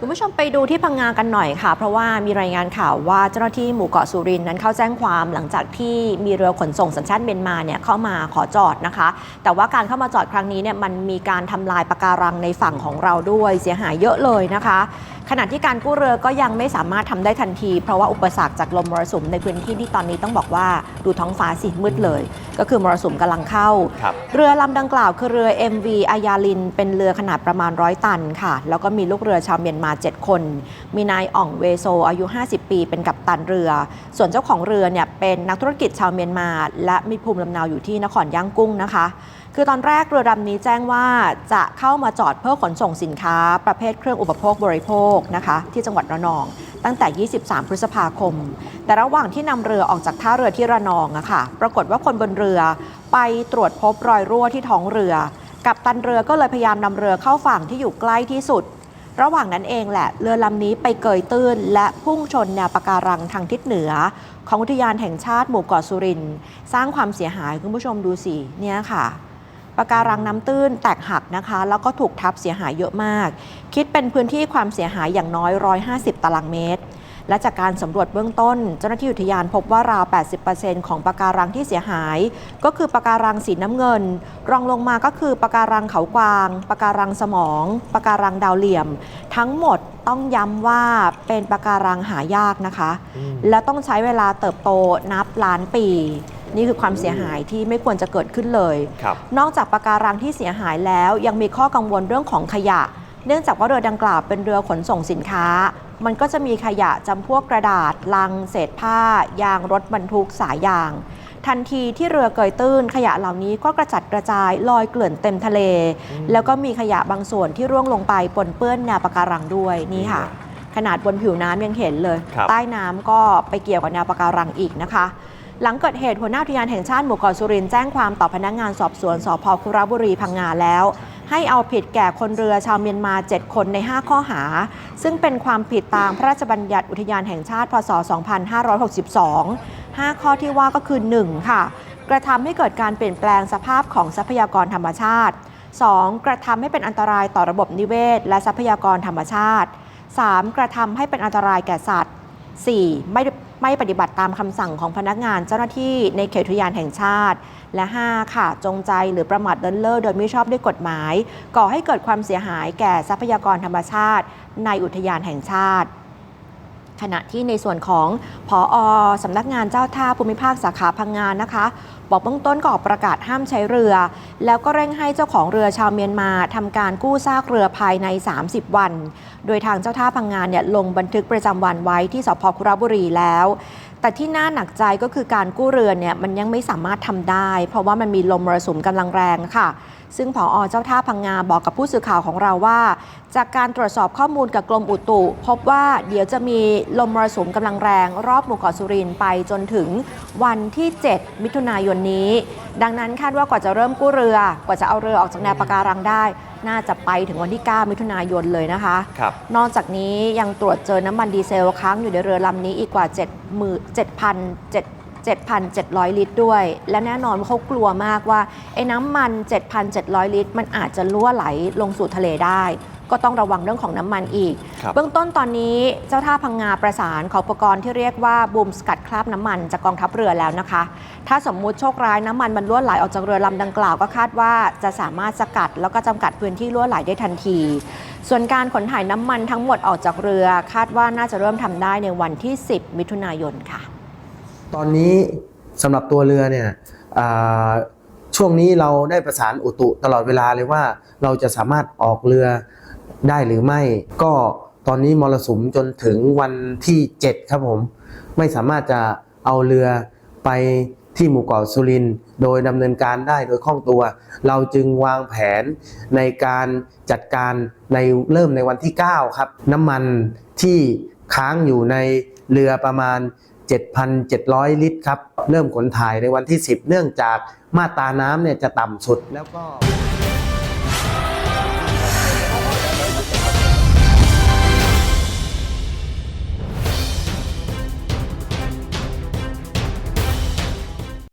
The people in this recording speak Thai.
คุณผู้ชมไปดูที่พังงากันหน่อยค่ะ เพราะว่ามีรายงานข่าวว่าเจ้าหน้าที่หมู่เกาะสุรินนั้นเข้าแจ้งความหลังจากที่มีเรือขนส่งสัญชาติเมียนมาเนี่ยเข้ามาขอจอดนะคะ แต่ว่าการเข้ามาจอดครั้งนี้เนี่ยมันมีการทำลายปะการังในฝั่งของเราด้วยเสียหายเยอะเลยนะคะ ขณะที่การกู้เรือก็ยังไม่สามารถทำได้ทันที เพราะว่าอุปสรรคจากลมมรสุมในพื้นที่ที่ตอนนี้ต้องบอกว่าดูท้องฟ้าสิมืดเลย ก็คือมรสุมกำลังเข้าครับเรือลำดังกล่าวคือเรือ MV อายาลิน เป็นเรือขนาดประมาณร้อยตันค่ะ แล้วก็มีลูกเรือชาวเมียนมา 7 คน มีนายอ่องเวโซอายุ 50 ปี เป็นกัปตันเรือ ส่วนเจ้าของเรือเนี่ยเป็นนักธุรกิจชาวเมียนมา และมีภูมิลำเนาอยู่ที่นครย่างกุ้งนะคะ คือตอนแรกเรือลำนี้แจ้งว่าจะเข้ามาจอดเพื่อขนส่งสินค้า ประเภทเครื่องอุปโภคบริโภคนะคะ ที่จังหวัดระนอง ตั้งแต่ 23 พฤษภาคม แต่ระหว่างที่นำเรือออกจากท่าเรือที่ระนองอะค่ะ ปรากฏว่าคนบนเรือไปตรวจพบรอยรั่วที่ท้องเรือ กับตันเรือก็เลยพยายามนำเรือเข้าฝั่งที่อยู่ใกล้ที่สุด ระหว่างนั้นเองแหละเรือลำนี้ไปเกยตื้น และพุ่งชนแนวปะการังทางทิศเหนือ ของอุทยานแห่งชาติหมู่เกาะสุรินทร์สร้างความเสียหายคุณผู้ชมดูสิเนี่ยค่ะ ปะการังน้ำตื้นแตกหักนะคะ แล้วก็ถูกทับเสียหายเยอะมาก คิดเป็นพื้นที่ความเสียหายอย่างน้อย 150 ตารางเมตร และจากการสำรวจเบื้องต้น เจ้าหน้าที่อุทยานพบว่าราว 80%ของปะการังที่เสียหาย ก็คือปะการังสีน้ำเงิน รองลงมาก็คือปะการังเขากวางปะการังสมองปะการังดาวเหลี่ยม ทั้งหมดต้องย้ำว่าเป็นปะการังหายากนะคะ และต้องใช้เวลาเติบโตนับล้านปี นี่คือความเสียหายที่ไม่ควรจะเกิดขึ้นเลย ครับนอกจากปะการังที่เสียหายแล้ว ยังมีข้อกังวลเรื่องของขยะ เนื่องจากว่าเรือดังกล่าวเป็นเรือขนส่งสินค้า มันก็จะมีขยะจำพวกกระดาษ ลัง เศษผ้า ยางรถบรรทุกสายยาง ทันทีที่เรือเกยตื้น ขยะเหล่านี้ก็กระจัดกระจายลอยเกลื่อนเต็มทะเล แล้วก็มีขยะบางส่วนที่ร่วงลงไปปนเปื้อนแนวปะการังด้วยนี่ค่ะ ขนาดบนผิวน้ำยังเห็นเลย ครับ ใต้น้ำก็ไปเกี่ยวกับแนวปะการังอีกนะคะ หลังเกิดเหตุหัวหน้าอุทยานแห่งชาติหมู่เกาะสุรินทร์แจ้งความต่อพนักงานสอบสวนสพคุระบุรีพังงาแล้ว ให้เอาผิดแก่คนเรือชาวเมียนมา 7 คนใน 5 ข้อหา ซึ่งเป็นความผิดตามพระราชบัญญัติอุทยานแห่งชาติพศ 2562 5 ข้อที่ว่าก็คือ 1 ค่ะ กระทำให้เกิดการเปลี่ยนแปลงสภาพของทรัพยากรธรรมชาติ 2. กระทำให้เป็นอันตรายต่อระบบนิเวศ และทรัพยากรธรรมชาติ 3. กระทำให้เป็นอันตรายแก่สัตว์ 4. ไม่ ไม่ปฏิบัติตามคำสั่งของพนักงานเจ้าหน้าที่ในเขตอุทยานแห่งชาติ และ 5. ค่ะ จงใจหรือประมาทเลินเล่อโดยไม่ชอบด้วยกฎหมาย ก่อให้เกิดความเสียหายแก่ทรัพยากรธรรมชาติ ในอุทยานแห่งชาติ ขณะที่ในส่วนของผออสำนักงานเจ้าท่าภูมิภาคสาขาพังงานนะคะ บอกเบื้องต้นก็ออกประกาศห้ามใช้เรือ แล้วก็เร่งให้เจ้าของเรือชาวเมียนมาทำการกู้ซากเรือภายใน 30 วัน โดยทางเจ้าท่าพังงานเนี่ยลงบันทึกประจำวันไว้ที่สพคุระบุรีแล้ว แต่ที่น่าหนักใจก็คือการกู้เรือเนี่ยมันยังไม่สามารถทำได้ เพราะว่ามันมีลมมรสุมกำลังแรงค่ะ ซึ่งผออเจ้าท่าพังงาบอกกับผู้สื่อข่าวของเราว่า จากการตรวจสอบข้อมูลกับกรมอุตุ พบว่าเดี๋ยวจะมีลมมรสุมกำลังแรง รอบหมู่เกาะสุรินไปจนถึงวันที่ 7 มิถุนายนนี้ ดังนั้นคาดว่ากว่าจะเริ่มกู้เรือกว่าจะเอาเรือออกจากแนวปะการังได้ น่าจะไปถึงวันที่ 9 มิถุนายนเลยนะคะ ครับ นอกจากนี้ยังตรวจเจอน้ำมันดีเซลค้างอยู่ในเรือลำนี้อีกกว่า7 7,000 7,700 ลิตรด้วย และแน่นอนว่าเขากลัวมากว่าไอ้น้ำมัน 7,700 ลิตร มันอาจจะรั่วไหลลงสู่ทะเลได้ ก็ต้องระวังเรื่องของน้ำมันอีก ครับ เบื้องต้นตอนนี้เจ้าท่าพังงาประสานขออุปกรณ์ที่เรียกว่าบูมสกัดคราบน้ำมันจากกองทัพเรือแล้วนะคะ ถ้าสมมุติโชคร้ายน้ำมันมันรั่วไหลออกจากเรือลำดังกล่าวก็คาดว่าจะสามารถสกัดแล้วก็จำกัดพื้นที่รั่วไหลได้ทันที ส่วนการขนถ่ายน้ำมันทั้งหมดออกจากเรือ คาดว่าน่าจะเริ่มทำได้ในวันที่ 10 มิถุนายนค่ะ ตอนนี้สำหรับตัวเรือเนี่ยช่วงนี้เราได้ประสานอุตุตลอดเวลาเลยว่าเราจะสามารถออกเรือได้หรือไม่ ก็ตอนนี้มรสุมจนถึงวันที่ 7 ครับผม ไม่สามารถจะเอาเรือไปที่หมู่เกาะสุรินโดยดำเนินการได้โดยคล่องตัว เราจึงวางแผนในการจัดการในเริ่มในวันที่ 9 ครับ น้ำมันที่ค้างอยู่ในเรือประมาณ 7,700 ลิตรครับ เริ่มขนถ่ายในวันที่ 10 เนื่องจากมาตราน้ำเนี่ยจะต่ำสุดแล้วก็